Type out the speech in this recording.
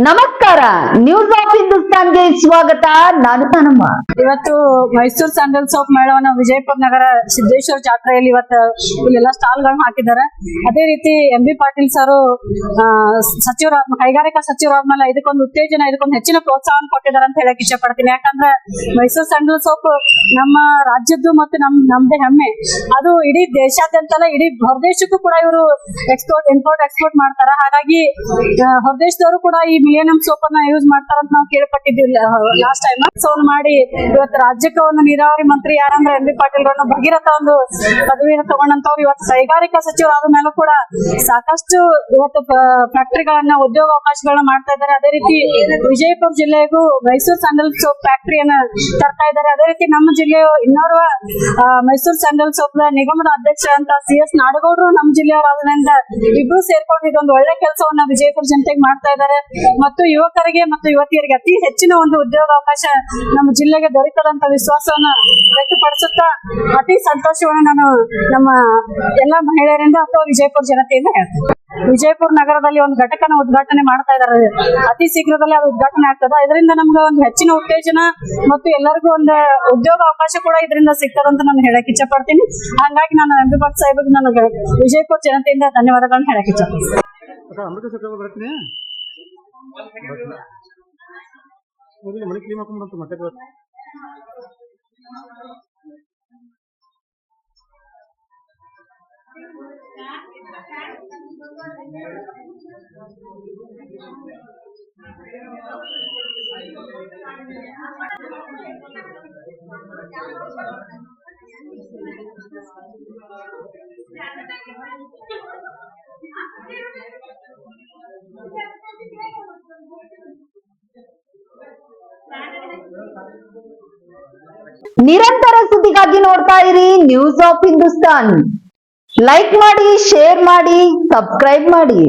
नमक ನಮಸ್ಕಾರ. News of ಹಿಂದೂಸ್ತಾನ್ಗೆ ಸ್ವಾಗತ. ನಾನು ತನಮ್ಮ. ಇವತ್ತು ಮೈಸೂರು ಸ್ಯಾಂಡಲ್ ಸೋಪ್ ಮೇಳವನ್ನ ವಿಜಯಪುರ ನಗರ ಸಿದ್ದೇಶ್ವರ ಜಾತ್ರೆಯಲ್ಲಿ ಇವತ್ತು ಇಲ್ಲೆಲ್ಲ ಸ್ಟಾಲ್ ಗಳನ್ನ ಹಾಕಿದ್ದಾರೆ. ಅದೇ ರೀತಿ ಎಂ ಬಿ ಪಾಟೀಲ್ ಸರ್ ಸಚಿವರ, ಕೈಗಾರಿಕಾ ಸಚಿವರಾದ್ಮೇಲೆ ಇದಕ್ಕೊಂದು ಉತ್ತೇಜನ, ಇದಕ್ಕೊಂದು ಹೆಚ್ಚಿನ ಪ್ರೋತ್ಸಾಹ ಕೊಟ್ಟಿದ್ದಾರೆ ಅಂತ ಹೇಳಕ್ ಇಷ್ಟಪಡ್ತೀನಿ. ಯಾಕಂದ್ರೆ ಮೈಸೂರು ಸ್ಯಾಂಡಲ್ ಸೋಪ್ ನಮ್ಮ ರಾಜ್ಯದ್ದು ಮತ್ತು ನಮ್, ನಮ್ದೇ ಹೆಮ್ಮೆ. ಅದು ಇಡೀ ದೇಶಾದ್ಯಂತ ಇಡೀ ಹೊರದೇಶಕ್ಕೂ ಕೂಡ ಇವರು ಎಕ್ಸ್ಪೋರ್ಟ್ ಇಂಪೋರ್ಟ್ ಎಕ್ಸ್ಪೋರ್ಟ್ ಮಾಡ್ತಾರೆ. ಹಾಗಾಗಿ ಹೊರದೇಶದವರು ಕೂಡ ಈ ಮಿಲಿಯನಂ ಸೋಪ್ ಅನ್ನ ಯೂಸ್ ಮಾಡ್ತಾರಂತ ನಾವು ಕೇಳ್ಪಟ್ಟಿದ್ದೀವಿ ಲಾಸ್ಟ್ ಟೈಮ್ ಸೊ ಮಾಡಿ ಇವತ್ತು ರಾಜ್ಯಕ್ಕೆ ಒಂದು ನೀರಾವರಿ ಮಂತ್ರಿ ಯಾರಂದ್ರೆ ಎಂ ಬಿ ಪಾಟೀಲ್ ರನ್ನು ಭಗೀರಥ ಒಂದು ಪದವಿಯನ್ನು ತಗೊಂಡಂತವ್ರು ಇವತ್ತು ಕೈಗಾರಿಕಾ ಸಚಿವರಾದ ಮೇಲೂ ಕೂಡ ಸಾಕಷ್ಟು ಇವತ್ತು ಫ್ಯಾಕ್ಟರಿಗಳನ್ನ ಉದ್ಯೋಗ ಅವಕಾಶಗಳನ್ನ ಮಾಡ್ತಾ ಇದ್ದಾರೆ. ಅದೇ ರೀತಿ ವಿಜಯಪುರ ಜಿಲ್ಲೆಗೂ ಮೈಸೂರು ಸ್ಯಾಂಡಲ್ ಸೋಪ್ ಫ್ಯಾಕ್ಟರಿಯನ್ನ ತರ್ತಾ ಇದ್ದಾರೆ. ಅದೇ ರೀತಿ ನಮ್ಮ ಜಿಲ್ಲೆಯ ಇನ್ನೋರ್ವ ಮೈಸೂರು ಸ್ಯಾಂಡಲ್ ಸೋಪ್ ನಿಗಮದ ಅಧ್ಯಕ್ಷ ಅಂತ ಸಿ ಎಸ್ ನಾಡಗೌಡರು ನಮ್ಮ ಜಿಲ್ಲೆಯವರಾದ್ರಿಂದ ಇಬ್ರು ಸೇರ್ಕೊಂಡು ಇದೊಂದು ಒಳ್ಳೆ ಕೆಲಸವನ್ನ ವಿಜಯಪುರ ಜನತೆಗೆ ಮಾಡ್ತಾ ಇದ್ದಾರೆ. ಮತ್ತು ಯುವಕರಿಗೆ ಮತ್ತು ಯುವತಿಯರಿಗೆ ಅತಿ ಹೆಚ್ಚಿನ ಒಂದು ಉದ್ಯೋಗ ಅವಕಾಶ ನಮ್ಮ ಜಿಲ್ಲೆಗೆ ದೊರೀತದಂತ ವಿಶ್ವಾಸವನ್ನ ವ್ಯಕ್ತಪಡಿಸುತ್ತಾ ಅತಿ ಸಂತೋಷವನ್ನ ನಾನು ನಮ್ಮ ಎಲ್ಲಾ ಮಹಿಳೆಯರಿಂದ ಅಥವಾ ವಿಜಯಪುರ ಜನತೆಯಿಂದ ಹೇಳ್ತೇನೆ. ವಿಜಯಪುರ ನಗರದಲ್ಲಿ ಒಂದು ಘಟಕನ ಉದ್ಘಾಟನೆ ಮಾಡ್ತಾ ಇದ್ದಾರೆ. ಅತಿ ಶೀಘ್ರದಲ್ಲಿ ಅದು ಉದ್ಘಾಟನೆ ಆಗ್ತದೆ. ಇದರಿಂದ ನಮ್ಗೆ ಒಂದು ಹೆಚ್ಚಿನ ಉತ್ತೇಜನ ಮತ್ತು ಎಲ್ಲರಿಗೂ ಒಂದು ಉದ್ಯೋಗ ಅವಕಾಶ ಕೂಡ ಇದರಿಂದ ಸಿಗ್ತದಂತ ನಾನು ಹೇಳಕ್ ಇಚ್ಛೆ ಪಡ್ತೀನಿ ಹಂಗಾಗಿ ನಾನು ಎಂ ಬಿ ಭಟ್ ಸಾಹೇಬ್ಗೆ ನನಗೆ ವಿಜಯಪುರ ಜನತೆಯಿಂದ ಧನ್ಯವಾದಗಳನ್ನು ಹೇಳಕ್ ಇಚ್ಛೆ ಪಡ್ತೀನಿ ಅಕ್ಕ ಅಮೃತ ಸಕಲ ಬರ್ತೀನಿ ಹೋಗಿ ಮನೆ ಕ್ಲೀನ್ ಮಾಡ್ಕೊಂಡು ಬಂತು ಮತ್ತೆ ಬರ್ತೀನಿ. ನಿರಂತರ ಸುದ್ದಿಗಾಗಿ ನೋಡ್ತಾ ಇರಿ ನ್ಯೂಸ್ ಆಫ್ ಹಿಂದೂಸ್ತಾನ್ ಲೈಕ್ ಮಾಡಿ ಶೇರ್ ಮಾಡಿ ಸಬ್ಸ್ಕ್ರೈಬ್ ಮಾಡಿ.